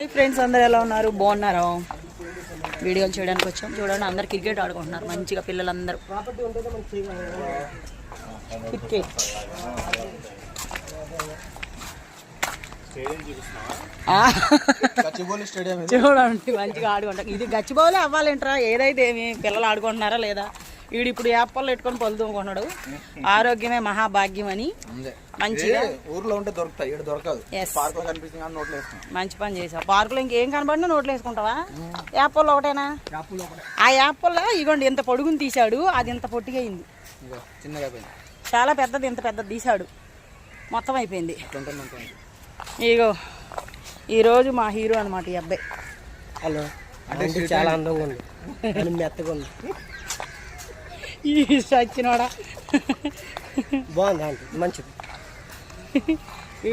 Friends అందరు ఎలా ఉన్నారు? బాగున్నారా? వీడియోలు చేయడానికి వచ్చాం. చూడండి అందరు క్రికెట్ ఆడుకుంటున్నారు. మంచిగా పిల్లలందరూ. క్రికెట్. చూడండి మంచిగా ఆడుకుంటారు ఇది గచ్చిబౌలే అవ్వాలేంట్రా? ఏదైతే ఏమి పిల్లలు ఆడుకుంటున్నారా లేదా? వీడు ఇప్పుడు యాప్పల్లో పెట్టుకొని పళ్ళు తోముకున్నాడు ఆరోగ్యమే మహాభాగ్యం అని. మంచిగా ఊర్లో ఉంటే దొరుకుతాయి ఇక్కడ దొరకదు. కనిపిస్తుంది కానీ నోట్లో మంచి పని చేసావు. పార్కులో ఇంకేం కనబడినా నోట్లు వేసుకుంటావా? యాపిల్ ఒకటేనా? ఆ యాపిల్ ఇగోండి ఇంత పొడుగుని తీశాడు అది ఇంత పొట్టిగా అయింది. ఇంకా చిన్నగా అయిపోయింది చాలా పెద్దది ఇంత పెద్దది తీశాడు. మొత్తం అయిపోయింది. ఇగో ఈరోజు మా హీరో అనమాట ఈ అబ్బాయి. హలో అంటే చాలా అందంగా ఉంది. అని మెత్తగా ఉంది. ఈ సచ్చినోడా బాగుంది? మంచిది.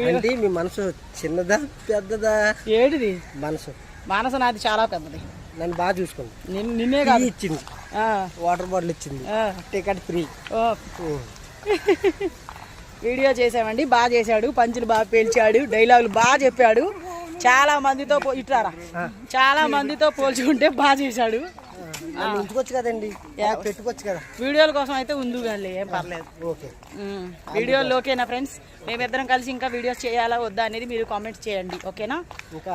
అంటే మీ మనసు చిన్నదా పెద్దదా? ఏడిది? మనసు. మానస నాది చాలా పెద్దది. నన్ను బాగా చూసుకుంది నిన్- నిన్నే కాదు. ఇచ్చింది. వాటర్ బాటిల్ ఇచ్చింది. ఆ, టికెట్ ఫ్రీ. వీడియో చేసామండి బాగా చేశాడు పంచులు బాగా పేల్చాడు డైలాగులు బాగా చెప్పాడు. చాలా మందితో ఇట్రారా? చాలా మందితో పోల్చుకుంటే బాగా చేశాడు. ఉంచుకోవచ్చు కదండి. పెట్టుకోవచ్చు కదా. వీడియోల కోసం అయితే ఉంది కానీ ఏం పర్లేదు. ఓకే. వీడియోలు ఓకేనా ఫ్రెండ్స్? మేమిద్దరం కలిసి ఇంకా వీడియోస్ చేయాలా వద్దా అనేది మీరు కామెంట్స్ చేయండి ఓకేనా?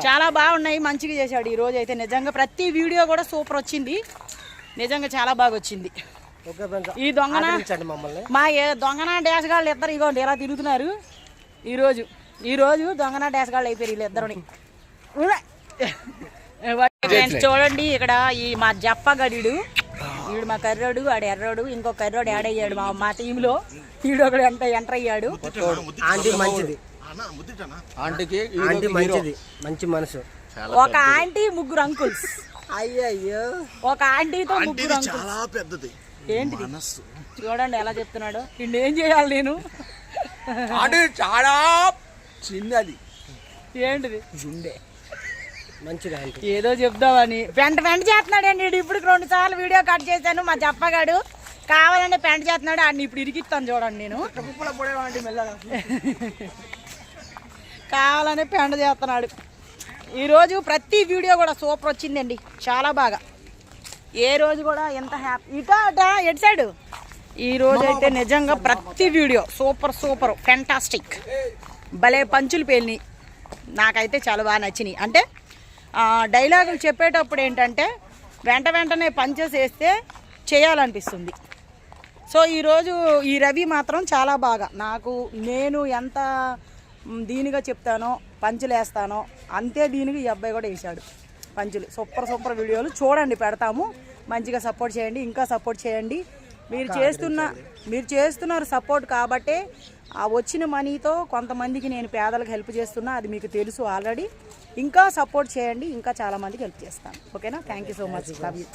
చాలా బాగున్నాయి మంచిగా చేశాడు ఈ రోజు అయితే. నిజంగా ప్రతి వీడియో కూడా సూపర్ వచ్చింది. నిజంగా చాలా బాగా వచ్చింది. ఈ దొంగన? మా దొంగన డాష్ గాళ్ళు ఇద్దరు? ఇగోండి ఇలా తిరుగుతున్నారు? ఈరోజు ఈరోజు దొంగన డాష్ గాళ్ళు అయిపోయారు వీళ్ళిద్దరుని. ఫ్రెండ్స్ చూడండి ఇక్కడ ఈ మా జప్ప గడిడు వీడు మా కర్రోడు వాడు ఎర్రోడు ఇంకో కర్రోడు యాడ్ అయ్యాడు మా మా టీంలో. వీడు ఒకడు ఎంత ఎంటర్ అయ్యాడు. ఆంటీ మంచిది. ఆంటీకి ఆంటీ మంచిది. మంచి మనసు. ఒక ఆంటీ ముగ్గురు అంకుల్స్. అయ్యో అయ్యో ఒక ఆంటీతో ముగ్గురు అంకుల్స్. చాలా పెద్దది. ఏంటిది? చూడండి ఎలా చెప్తున్నాడు. ఏం చేయాలి నేను? ఆంటీ చాలా చిన్నది. ఏంటిది? గుండె ఆంటీ ఏదో చెప్దామని. పెంట పెంట చేస్తున్నాడు అండి ఇప్పుడు రెండు సార్లు వీడియో కట్ చేశాను మా చెప్పగాడు కావాలంటే పెంట చేస్తున్నాడు. అన్ని ఇప్పుడు ఇరికిస్తాను చూడండి నేను. కావాలని పెంట చేస్తున్నాడు. ఈరోజు ప్రతి వీడియో కూడా సూపర్ వచ్చిందండి. చాలా బాగా. ఏ రోజు కూడా ఎంత హ్యాపీ. ఇటా అటా ఎటు సైడ్? ఈ రోజు అయితే నిజంగా ప్రతి వీడియో సూపర్ సూపర్ ఫెంటాస్టిక్ భలే పంచులు పేలినాయి. నాకైతే చాలా బాగా నచ్చినాయి. అంటే డైలాగులు చెప్పేటప్పుడు ఏంటంటే వెంట వెంటనే పంచెస్ వేస్తే చేయాలనిపిస్తుంది. సో ఈరోజు ఈ రవి మాత్రం చాలా బాగా. నాకు నేను ఎంత దీనిగా చెప్తానో పంచులు వేస్తానో అంతే దీనికి ఈ అబ్బాయి కూడా వేసాడు పంచులు. సూపర్ సూపర్ వీడియోలు. చూడండి పెడతాము. మంచిగా సపోర్ట్ చేయండి. ఇంకా సపోర్ట్ చేయండి. మీరు చేస్తున్న మీరు చేస్తున్నారు సపోర్ట్ కాబట్టే ఆ వచ్చిన మనీతో కొంతమందికి నేను పేదలకు హెల్ప్ చేస్తున్నా అది మీకు తెలుసు ఆల్రెడీ. ఇంకా సపోర్ట్ చేయండి ఇంకా చాలా మందికి హెల్ప్ చేస్తాను. ఓకేనా? Thank you so much love you.